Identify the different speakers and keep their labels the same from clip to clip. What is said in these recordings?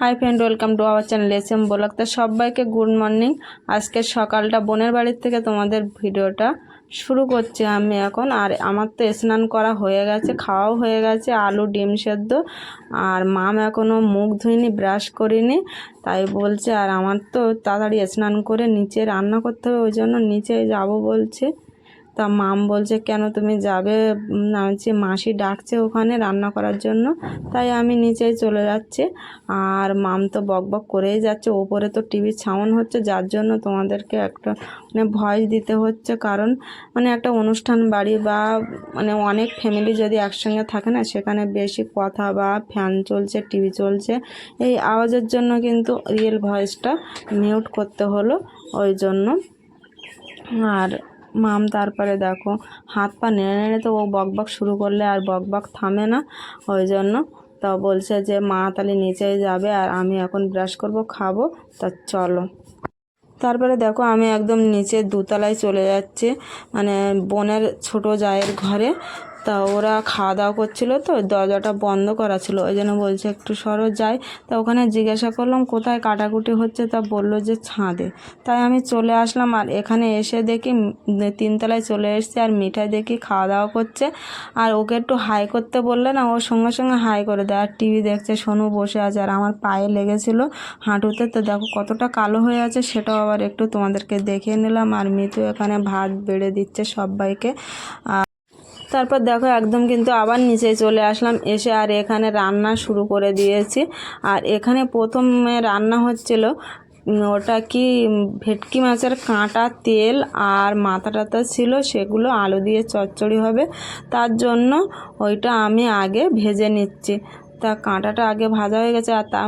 Speaker 1: Hi friend welcome to our channel S M blog তো সবাইকে good morning আজকে সকালটা বোনের বাড়ির থেকে তোমাদের ভিডিওটা শুরু করছি আমি এখন। আর আমার তো স্নান করা হয়ে গেছে, খাওয়াও হয়ে গেছে, আলু, ডিম সেদ্ধ। আর মাম এখনও মুখ ধুইনি ব্রাশ করিনি, তাই বলছে, আর আমার তো তাড়াতাড়ি স্নান করে নিচে রান্না করতে হবে, ওই জন্য নিচে যাব বলছে। তা মাম বলছে কেন তুমি যাবে? উম, না হচ্ছে মাসি ডাকছে ওখানে রান্না করার জন্য। তাই আমি নিচেই চলে যাচ্ছি। আর মাম তো বক বক করেই যাচ্ছে। ওপরে তো টিভির সাউন্ড হচ্ছে যার জন্য তোমাদেরকে একটা মানে ভয়েস দিতে হচ্ছে। কারণ মানে একটা অনুষ্ঠান বাড়ি বা মানে অনেক ফ্যামিলি যদি একসঙ্গে থাকে না সেখানে বেশি কথা বা ফ্যান চলছে টিভি চলছে এই আওয়াজের জন্য কিন্তু রিয়েল ভয়েসটা মিউট করতে হলো। ওই জন্য। আর মাম, তারপরে দেখো, হাত পা নেড়ে নেড়ে তো ও বক বক শুরু করলে আর বক বক থামে না। ওই জন্য তো বলছে যে, মা তাহলে নিচে যাবে আর আমি এখন ব্রাশ করব, খাব, তা চলো। তারপরে দেখো, আমি একদম নিচে দোতলায় চলে যাচ্ছি মানে বোনের ছোট জায়ের ঘরে। তা ওরা খাওয়া দাওয়া করছিল তো দরজাটা বন্ধ করা ছিল। ওই জন্য বলছে, একটু সরো, যাই। তা ওখানে জিজ্ঞাসা করলাম, কোথায় কাটাকুটি হচ্ছে? তা বলল যে, ছাদে। তাই আমি চলে আসলাম আর এখানে এসে দেখি তিনতলায় চলে এসেছি আর মিঠাই দেখি খাওয়া দাওয়া করছে। আর ওকে একটু হাই করতে বললে না ওর সঙ্গে সঙ্গে হাই করে দেয়। আর টিভি দেখছে, সোনু বসে আছে আর আমার পায়ে লেগেছিল হাঁটুতে। তো দেখো কতটা কালো হয়ে আছে, সেটাও আবার একটু তোমাদেরকে দেখিয়ে নিলাম। আর মিতু এখানে ভাত বেড়ে দিচ্ছে সবাইকে। তারপর দেখো একদম কিন্তু আবার নিচে চলে আসলাম। এসে আর এখানে রান্না শুরু করে দিয়েছি। আর এখানে প্রথমে রান্না হচ্ছিল ওটা কি ভেটকি মাছের কাঁটা তেল আর মাথা টাথা ছিল, সেগুলো আলু দিয়ে চচ্চড়ি হবে। তার জন্য ওইটা আমি আগে ভেজে নিচ্ছি। তা কাঁটাটা আগে ভাজা হয়ে গেছে, আর তা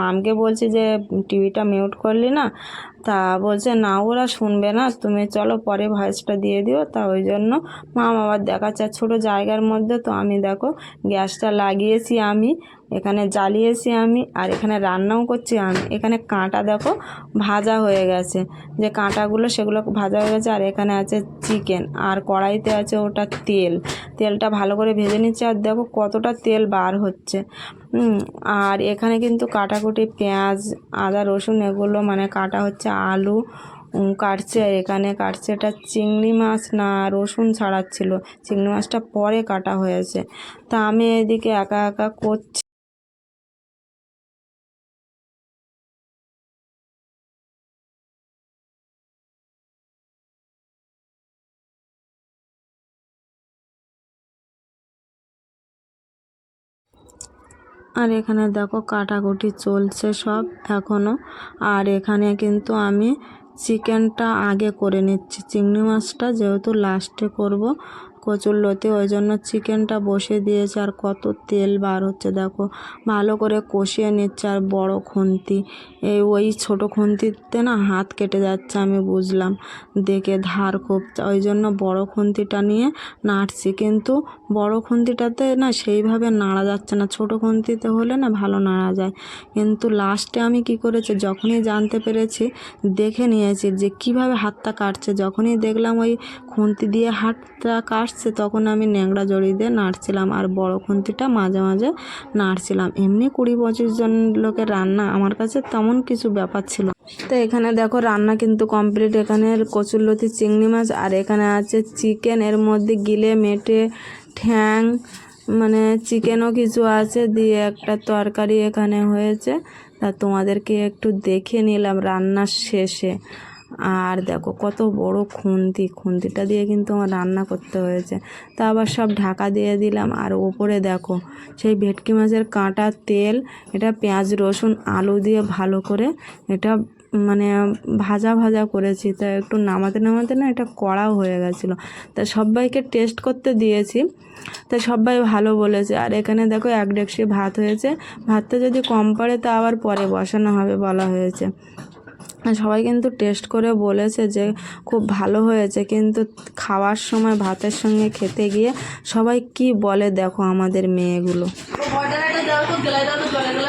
Speaker 1: মামকে বলছি যে, টিভিটা মিউট করলি না। তা বলছে, না ওরা শুনবে না। তুমি চলো পরে ভয়েসটা দিয়ে দিও। তা ওই জন্য মাম আবার দেখাচ্ছে। ছোটো জায়গার মধ্যে তো আমি দেখো, গ্যাসটা লাগিয়েছি আমি। এখানে জ্বালিয়েছি আমি, আর এখানে রান্নাও করছি আমি। এখানে কাঁটা দেখো ভাজা হয়ে গেছে। যে কাঁটাগুলো সেগুলো ভাজা হয়ে গেছে, আর এখানে আছে চিকেন, আর কড়াইতে আছে ওটা তেল। তেলটা ভালো করে ভেজে নিচ্ছে, আর দেখো কতটা তেল বার হচ্ছে। আর এখানে কিন্তু কাটাকুটি, পেঁয়াজ, আদা, রসুন, এগুলো মানে কাটা হচ্ছে আলু কাটছে। এখানে কাটছে এটা চিংড়ি মাছ না রসুন ছাড়াচ্ছিল। চিংড়ি মাছটা পরে কাটা হয়েছে। তা আমি এদিকে একা একা করছি। আর এখানে দেখো কাটাকুটি চলছে সব এখনও আর এখানে কিন্তু আমি চিকেনটা আগে করে নিচ্ছি, চিংড়ি মাছটা যেহেতু লাস্টে করব কচুরলতি, ওই জন্য চিকেনটা বসে দিয়েছে আর কত তেল বার হচ্ছে, দেখো। ভালো করে কষিয়ে নিচ্ছে আর বড় খুন্তি। এই ওই ছোট খুন্তিতে না হাত কেটে যাচ্ছে, আমি বুঝলাম। দেখে ধার খুব, ওই জন্য বড় খুন্তিটা নিয়ে নাড়ছি। কিন্তু বড় খুন্তিটাতে না সেইভাবে নাড়া যাচ্ছে না। ছোট খুন্তিতে হলে না ভালো নাড়া যায়। কিন্তু লাস্টে আমি কি করেছি, যখনই জানতে পেরেছি, দেখে নিয়েছি যে কীভাবে হাতটা কাটছে। যখনই দেখলাম ওই খুন্তি দিয়ে হাতটা কাটছে, তখন আমি ন্যাংড়া জড়ি দিয়ে নাড়ছিলাম আর বড় খুন্তিটা মাঝে মাঝে নাড়ছিলাম। এমনি কুড়ি পঁচিশ জন লোকের রান্না, আমার কাছে তেমন কিছু ব্যাপার ছিল তো এখানে দেখো রান্না কিন্তু কমপ্লিট এখানে কচুরলতি, চিংড়ি মাছ আর এখানে আছে চিকেন। এর মধ্যে গিলে, মেটে, ঠ্যাং মানে চিকেনও কিছু আছে, দিয়ে একটা তরকারি এখানে হয়েছে। তা তোমাদেরকে একটু দেখে নিলাম রান্নার শেষে। আর দেখো কত বড় খুন্তি, খুন্তিটা দিয়ে কিন্তু আমার রান্না করতে হয়েছে। তা আবার সব ঢাকা দিয়ে দিলাম। আর ওপরে দেখো সেই ভেটকি মাছের কাঁটা তেল, এটা পেঁয়াজ, রসুন, আলু দিয়ে ভালো করে এটা মানে ভাজা ভাজা করেছি। তা একটু নামাতে নামাতে না এটা কড়াও হয়ে গেছিল। তা সবাইকে টেস্ট করতে দিয়েছি। তা সবাই ভালো বলেছে। আর এখানে দেখো এক ডেকসি ভাত হয়েছে। ভাতটা যদি কম পড়ে তা আবার পরে বসানো হবে বলা হয়েছে। সবাই কিন্তু টেস্ট করে বলেছে যে খুব ভালো হয়েছে। কিন্তু খাওয়ার সময় ভাতের সঙ্গে খেতে গিয়ে সবাই কি বলে দেখো আমাদের মেয়েগুলো।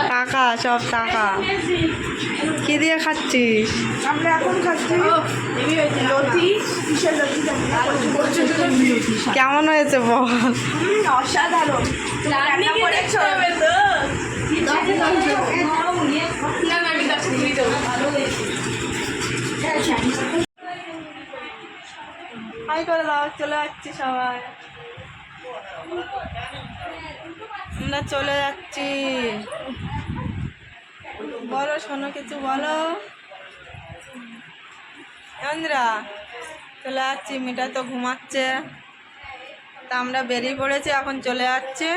Speaker 1: টাকা সব টাকা। কি দিয়ে খাচ্ছিস?
Speaker 2: আমরা এখন খাচ্ছি।
Speaker 1: কেমন হয়েছে বল?
Speaker 2: অসাধারণ।
Speaker 1: হাই করে দাও, চলে যাচ্ছি সবাই। আমরা চলে যাচ্ছি। বলো, শোনো কিছু বলো। চন্দ্রা, চলে যাচ্ছি মিটা তো ঘুমাচ্ছে। তা আমরা বেরিয়ে পড়েছি, এখন চলে যাচ্ছে।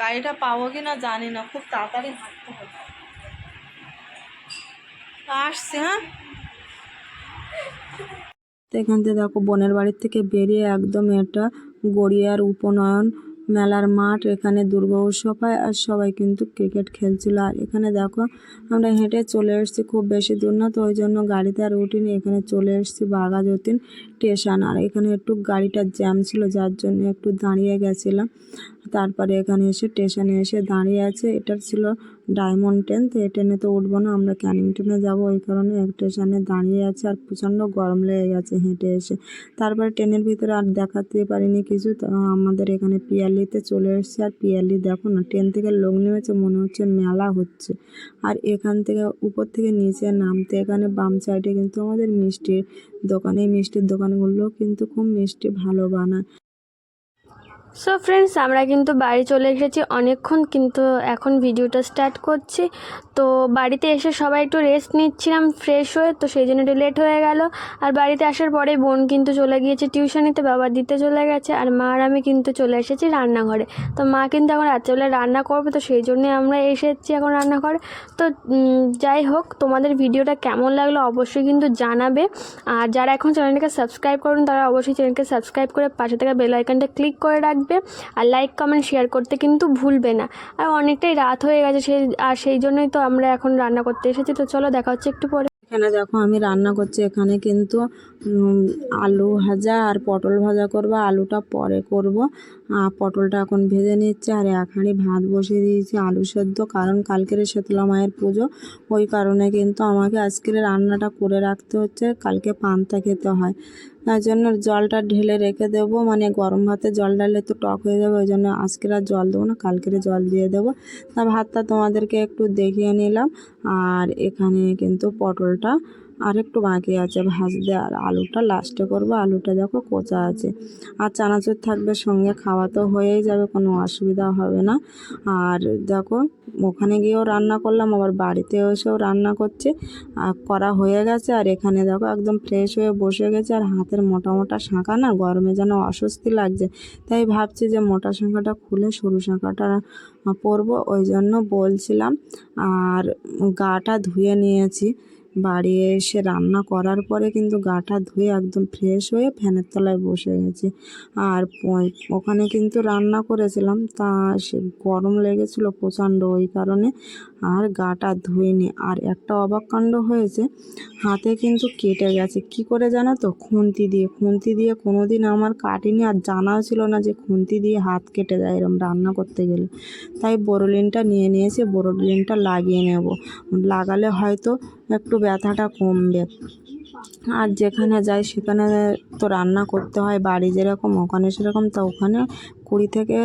Speaker 1: গাড়িটা পাবো কি না জানি না, খুব তাড়াতাড়ি হ্যাঁ? এখান থেকে দেখো, বোনের বাড়ির থেকে বেরিয়ে একদম এটা গড়িয়ার উপনয়ন মেলার মাঠ, এখানে দুর্গা উৎসব হয় আর সবাই কিন্তু ক্রিকেট খেলছিল। আর এখানে দেখো, আমরা হেঁটে চলে এসেছি খুব বেশি দূর না, তো ওই জন্য গাড়িতে আর উঠিনি এখানে চলে এসেছি বাঘাযতীন স্টেশন, আর এখানে একটু গাড়িটার জ্যাম ছিল যার জন্য একটু দাঁড়িয়ে গেছিলাম। তারপরে এখানে এসে স্টেশনে এসে দাঁড়িয়ে আছে, এটা ছিল ডায়মন্ড ট্রেন, তো এই ট্রেনে তো উঠবো না, আমরা ক্যানিং ট্রেনে যাব ওই কারণে এক স্টেশনে দাঁড়িয়ে আছে আর প্রচণ্ড গরম লেগে গেছে হেঁটে এসে। তারপরে ট্রেনের ভিতরে আর দেখাতে পারিনি কিছু, তো আমাদের এখানে পিয়ালিতে চলে এসেছে, আর পিয়ালি দেখো না, ট্রেন থেকে লোক নেমেছে, মনে হচ্ছে মেলা হচ্ছে। আর এখান থেকে উপর থেকে নিচে নামতে, এখানে বাম সাইডে কিন্তু আমাদের মিষ্টির দোকান মিষ্টির দোকানগুলো কিন্তু খুব মিষ্টি ভালো বানায়।
Speaker 3: সো ফ্রেন্ডস আমরা কিন্তু বাড়ি চলে এসেছি অনেকক্ষণ, কিন্তু এখন ভিডিওটা স্টার্ট করছি। তো বাড়িতে এসে সবাই একটু রেস্ট নিচ্ছিলাম ফ্রেশ হয়ে, তো সেই জন্য একটু লেট হয়ে গেল। আর বাড়িতে আসার পরে বোন কিন্তু চলে গিয়েছে টিউশনিতে বাবা দিতে চলে গেছে, আর মা আর আমি কিন্তু চলে এসেছি রান্নাঘরে। তো মা কিন্তু এখন রাত্রেবেলা রান্না করবে, তো সেই জন্যে আমরা এসেছি এখন রান্নাঘরে। তো যাই হোক, তোমাদের ভিডিওটা কেমন লাগল অবশ্যই কিন্তু জানাবে। আর যারা এখন চ্যানেলটাকে সাবস্ক্রাইব করুন, তারা অবশ্যই চ্যানেলকে সাবস্ক্রাইব করে পাশে থাকা বেল আইকনটা ক্লিক করে রাখবে। আর লাইক কমেন্ট শেয়ার করতে কিন্তু ভুলবে না। আর অনেকটাই রাত হয়ে গেছে সেই, আর সেই জন্যই তো আমরা এখন রান্না করতে এসেছি। তো চলো দেখা হচ্ছে একটু পরে।
Speaker 1: এখানে দেখো আমি রান্না করছি। এখানে কিন্তু আলু ভাজা আর পটল ভাজা করব। আলুটা পরে করব। আর পটলটা এখন ভেজে নিচ্ছে। আর এক হাঁড়ি ভাত বসিয়ে দিয়েছি আলু সেদ্ধ। কারণ কালকের শীতলা মায়ের পুজো। ওই কারণে কিন্তু আমাকে আজকের রান্নাটা করে রাখতে হচ্ছে। কালকে পান্তা খেতে হয়। তার জন্য জলটা ঢেলে রেখে দেবো। মানে গরম ভাতে জল ঢালে তো টক হয়ে যাবে, ওই জন্য আজকের আর জল দেবো না কালকের জল দিয়ে দেবো। তা ভাতটা তোমাদেরকে একটু দেখিয়ে নিলাম। আর এখানে কিন্তু পটলটা আর একটু বাকি আছে ভাজতে আর আলুটা লাস্টে করব। আলুটা দেখো কোচা আছে। আর চানাচুর থাকবে, সঙ্গে খাওয়া তো হয়েই যাবে, কোনো অসুবিধা হবে না। আর দেখো, ওখানে গিয়েও রান্না করলাম, আবার বাড়িতে এসেও রান্না করছে। আর করা হয়ে গেছে, আর এখানে দেখো একদম ফ্রেশ হয়ে বসে গেছে, আর হাতের মোটা মোটা শাঁখা না, গরমে যেন অস্বস্তি লাগছে। তাই ভাবছি যে মোটা শাঁখাটা খুলে সরু শাঁখাটা পরবো, ওই জন্য বলছিলাম। আর গাটা ধুয়ে নিয়েছি। বাড়ি এসে রান্না করার পরে কিন্তু গাটা ধুয়ে একদম ফ্রেশ হয়ে ফ্যানের তলায় বসে গেছি। আর ওখানে কিন্তু রান্না করেছিলাম, তা সে গরম লেগেছিলো প্রচণ্ড, ওই কারণে আর গাটা ধুইনি আর একটা অবাক কাণ্ড হয়েছে, হাতে কিন্তু কেটে গেছে। কি করে জানো তো? খুন্তি দিয়ে খুন্তি দিয়ে কোনো দিন আমার কাটিনি আর জানাও ছিল না যে খুন্তি দিয়ে হাত কেটে যায় এরম রান্না করতে গেলে। তাই বোরোলিনটা নিয়ে নিয়েছি, বোরোলিনটা লাগিয়ে নেব। লাগালে হয়তো একটু ব্যথাটা কমবে। আর যেখানে যাই সেখানে তো রান্না করতে হয়, বাড়ি যেরকম, ওখানে সেরকম। তা ওখানে কুড়ি থেকে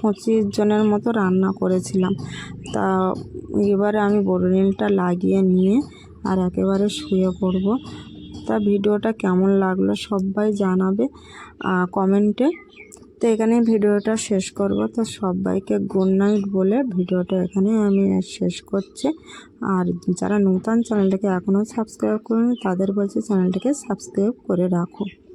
Speaker 1: পঁচিশ জনের মতো রান্না করেছিলাম। তা এবারে আমি বোরোলিনটা লাগিয়ে নিয়ে আর একেবারে শুয়ে পড়ব। তা ভিডিওটা কেমন লাগল সবাই জানাবে কমেন্টে তো এখানে ভিডিওটা শেষ করব। তো সবাইকে গুড নাইট বলে ভিডিওটা এখানে আমি শেষ করছি। আর যারা নতুন চ্যানেলটাকে এখনও সাবস্ক্রাইব করেন, তাদের বলছি চ্যানেলটাকে সাবস্ক্রাইব করে রাখো।